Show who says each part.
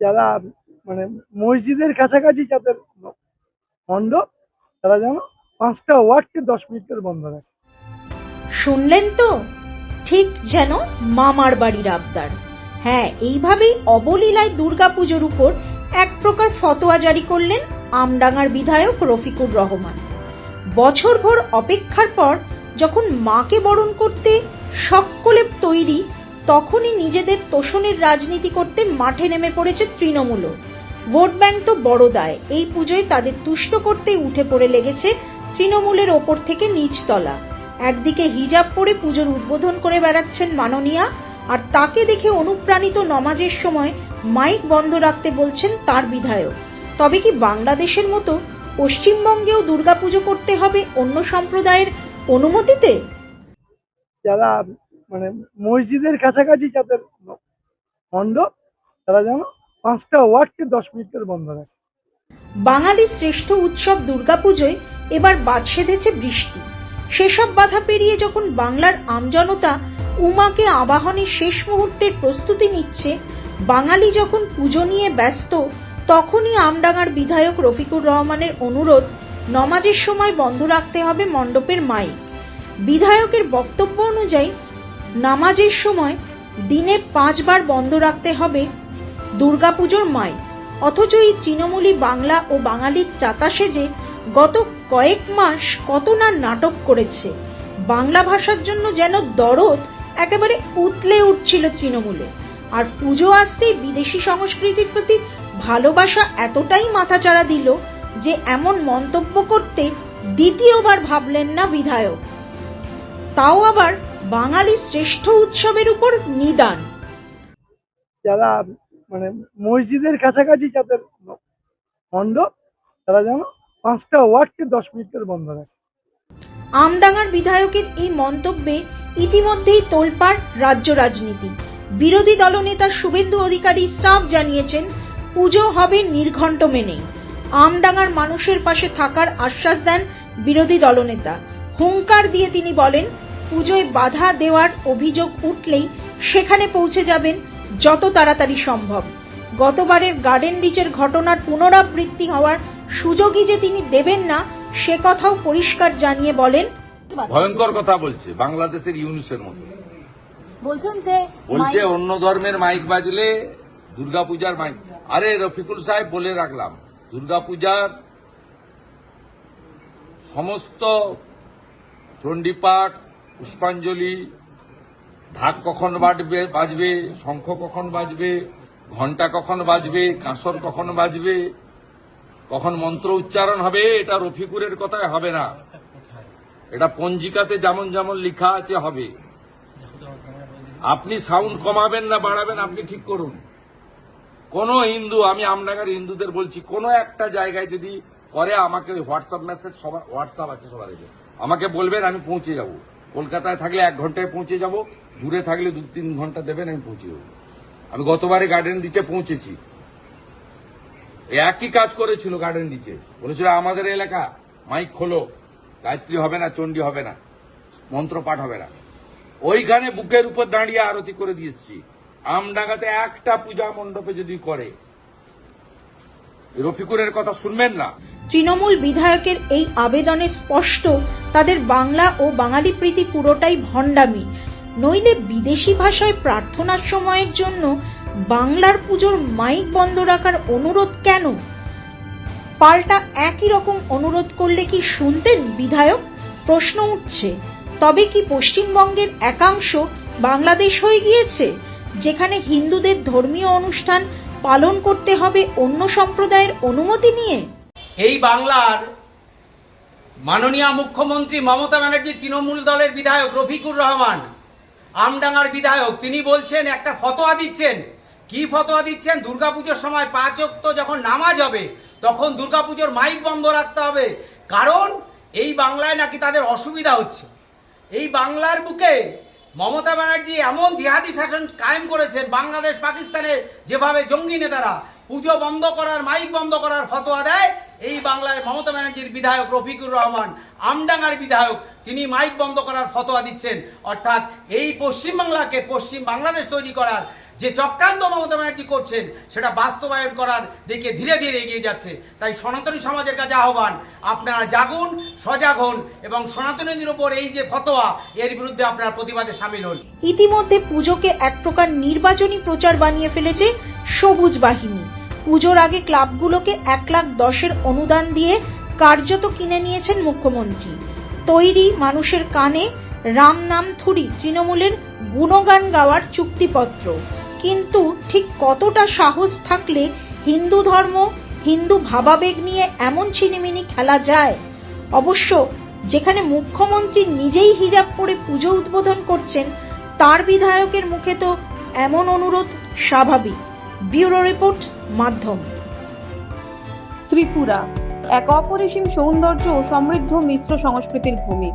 Speaker 1: যারা মানে মসজিদের কাছাকাছি যাদের মণ্ডপ তারা যেন পাঁচটা ওয়ার্ডকে দশ মিনিট করে বন্ধ রাখে।
Speaker 2: শুনলেন তো? ঠিক যেন মামার বাড়ির আবদার। হ্যাঁ এইভাবেই অবলীলায় দুর্গাপুজোর উপর এক প্রকার ফতোয়া জারি করলেন আমডাঙ্গার বিধায়ক রফিকুর রহমান। বছরভর অপেক্ষার পর যখন মাকে বরণ করতে সকলে তৈরি তখনই নিজেদের তোষণের রাজনীতি করতে মাঠে নেমে পড়েছে তৃণমূলও। ভোট ব্যাংক তো বড় দায় এই পুজোয় তাদের তুষ্ট করতেই উঠে পড়ে লেগেছে তৃণমূলের ওপর থেকে নিচতলা। একদিকে হিজাব পরে পুজোর উদ্বোধন করে বেড়াচ্ছেন মাননীয়া, আর তাকে দেখে অনুপ্রাণিত নমাজের সময় মাইক বন্ধ রাখতে বলছেন তার বিধায়ক। তবে কি বাংলাদেশের মতো পশ্চিমবঙ্গেও দুর্গাপুজো করতে হবে অন্য সম্প্রদায়ের অনুমতিতে?
Speaker 1: যারা মানে মসজিদের কাছাকাছি যাদের মণ্ডপ তারা যেন পাঁচটা ওয়ার্ডকে দশ মিনিট বন্ধ রাখে।
Speaker 2: বাঙালির শ্রেষ্ঠ উৎসব দুর্গাপুজোয় এবার বাদ সেধেছে বৃষ্টি। সেসব বাধা পেরিয়ে যখন বাংলার আমজনতা উমাকে আবাহনের শেষ মুহূর্তের প্রস্তুতি নিচ্ছে, বাঙালি যখন পুজো নিয়ে ব্যস্ত, তখনই আমডাঙ্গার বিধায়ক রফিকুর রহমানের অনুরোধ, নমাজের সময় বন্ধ রাখতে হবে মণ্ডপের মাইক। বিধায়কের বক্তব্য অনুযায়ী নামাজের সময় দিনে পাঁচবার বন্ধ রাখতে হবে দুর্গাপুজোর মাইক অথচ এই তৃণমূলী বাংলা ও বাঙালির চাতা সেজে গত কয়েক মাস কত না নাটক করেছে। বাংলা ভাষার জন্য যেন দরদ একেবারে উতলে উঠছিল তৃণমূলে। আর পুজো আসতেই বিদেশি সংস্কৃতির প্রতি ভালোবাসা এতটাই মাথাচাড়া দিল যে এমন মন্তব্য করতে দ্বিতীয়বার ভাবলেন না বিধায়ক। তাও আবার বাঙালির শ্রেষ্ঠ উৎসবের উপর নিদান।
Speaker 1: যারা মানে মসজিদের কাছাকাছি যাদের মণ্ডপ তারা যেন পাঁচটা ওয়ার্ডকে দশ মিনিট করে বন্ধ রাখে।
Speaker 2: আমডাঙ্গার বিধায়কের এই মন্তব্যে ইতিমধ্যেই তোলপাড় রাজ্য রাজনীতি। বিরোধী দলনেতা শুভেন্দু অধিকারী সাফ জানিয়েছেন পুজো হবে নির্ঘণ্ট মেনেই। আমডাঙ্গার মানুষের পাশে থাকার আশ্বাস দেন বিরোধী দলনেতা। হুঙ্কার দিয়ে তিনি বলেন পুজোয় বাধা দেওয়ার অভিযোগ উঠলেই সেখানে পৌঁছে যাবেন যত তাড়াতাড়ি সম্ভব। গতবারের গার্ডেন রিচের ঘটনার পুনরাবৃত্তি হওয়ার সুযোগই যে তিনি দেবেন না সে কথাও পরিষ্কার জানিয়ে বলেন।
Speaker 3: ভয়ঙ্কর কথা বলছে বাংলাদেশের ইউনুসের মতো।
Speaker 4: বলছেন যে
Speaker 3: বলছে অন্য ধর্মের মাইক বাজলে দুর্গাপূজার মাইক। আরে রফিকুল সাহেব বলে রাখলাম দুর্গাপূজার সমস্ত চণ্ডীপাঠ পুষ্পাঞ্জলি, ঢাক কখন বাজবে বাজবে, শঙ্খ কখন বাজবে ঘণ্টা কখন বাজবে, কাঁসর কখন বাজবে, কখন মন্ত্র উচ্চারণ হবে, এটা রফিকুরের কথায় হবে না। এটা পঞ্জিকাতে যেমন যেমন লেখা আছে, হবে। আপনি সাউন্ড কমাবেন না, বাড়াবেন, আপনি ঠিক করুন। কোন হিন্দু, আমি আমডাঙ্গার হিন্দুদের বলছি, কোন একটা জায়গায় যদি করে, আমাকে হোয়াটসঅ্যাপ মেসেজ সবার হোয়াটসঅ্যাপ আছে সবার আমাকে বলবেন, আমি পৌঁছে যাব। কলকাতায় থাকলে এক ঘন্টায় পৌঁছে যাব, দূরে থাকলে দু, তিন ঘণ্টা দেবেন, আমি পৌঁছে যাব আমি গতবারে গার্ডেন রিচে পৌঁছেছি। একই কাজ করেছিল গার্ডেন রিচে বলেছিল, আমাদের এলাকা মাইক খোলো। গায়ত্রী হবে না, চণ্ডী হবে না। মন্ত্র পাঠ হবে না। ওইখানে বুকের উপর দাঁড়িয়ে আরতি করে দিয়েছি আমডাঙ্গাতে একটা পূজা মণ্ডপে যদি করে, রফিকুরের কথা শুনবেন না?
Speaker 2: তৃণমূল বিধায়কের এই আবেদনে স্পষ্ট, তাদের বাংলা ও বাঙালি প্রীতি পুরোটাই ভণ্ডামি। নইলে বিদেশি ভাষায় প্রার্থনার সময়ের জন্য বাংলার পুজোর মাইক বন্ধ রাখার অনুরোধ কেন? পাল্টা একই রকম অনুরোধ করলে কি শুনতেন বিধায়ক? প্রশ্ন উঠছে, তবে কি পশ্চিমবঙ্গের একাংশ বাংলাদেশ হয়ে গিয়েছে, যেখানে হিন্দুদের ধর্মীয় অনুষ্ঠান পালন করতে হবে অন্য সম্প্রদায়ের অনুমতি নিয়ে?
Speaker 5: এই বাংলার মাননীয় মুখ্যমন্ত্রী মমতা ব্যানার্জি তৃণমূল দলের বিধায়ক রফিকুর রহমান, আমডাঙ্গার বিধায়ক, তিনি বলছেন, একটা ফতোয়া দিচ্ছেন। কি ফতোয়া দিচ্ছেন? দুর্গাপুজোর সময় পাঁচ অক্ত যখন নামাজ হবে, তখন দুর্গাপুজোর মাইক বন্ধ রাখতে হবে। কারণ এই বাংলায় নাকি তাদের অসুবিধা হচ্ছে। এই বাংলার বুকে মমতা ব্যানার্জি এমন জিহাদি শাসন কায়েম করেছেন বাংলাদেশ পাকিস্তানে যেভাবে জঙ্গি নেতারা পুজো বন্ধ করার, মাইক বন্ধ করার ফতোয়া দেয় এই বাংলায় মমতা ব্যানার্জির বিধায়ক রফিকুর রহমান, আমডাঙ্গার বিধায়ক, তিনি মাইক বন্ধ করার ফতোয়া দিচ্ছেন। অর্থাৎ এই পশ্চিমবাংলাকে পশ্চিম বাংলাদেশ তৈরি করার যে চক্রান্ত মমতা ব্যানার্জি করছেন, সেটা বাস্তবায়ন করার দিকে ধীরে ধীরে এগিয়ে যাচ্ছে। তাই সনাতনী সমাজের কাছে আহ্বান, আপনারা জাগুন, সজাগ হন এবং সনাতনীদের উপর এই যে ফতোয়া, এর বিরুদ্ধে আপনার প্রতিবাদে সামিল হন।
Speaker 2: ইতিমধ্যে পুজোকে এক প্রকার নির্বাচনী প্রচার বানিয়ে ফেলেছে সবুজ বাহিনী। পুজোর আগে ক্লাবগুলোকে এক লাখ দশের অনুদান দিয়ে কার্যত কিনে নিয়েছেন মুখ্যমন্ত্রী। তৈরি মানুষের কানে রাম নাম থুরি তৃণমূলের গুণগান গাওয়ার চুক্তিপত্র। কিন্তু ঠিক কতটা সাহস থাকলে হিন্দু ধর্ম, হিন্দু ভাবাবেগ নিয়ে এমন ছিনিমিনি খেলা যায়? অবশ্য যেখানে মুখ্যমন্ত্রী নিজেই হিজাব পরে পুজো উদ্বোধন করছেন, তার বিধায়কের মুখে তো এমন অনুরোধ স্বাভাবিক। ব্যুরো রিপোর্ট মাধ্যম।
Speaker 6: ত্রিপুরা এক অপরিসীম সৌন্দর্য ও সমৃদ্ধ মিশ্র সংস্কৃতির ভূমি।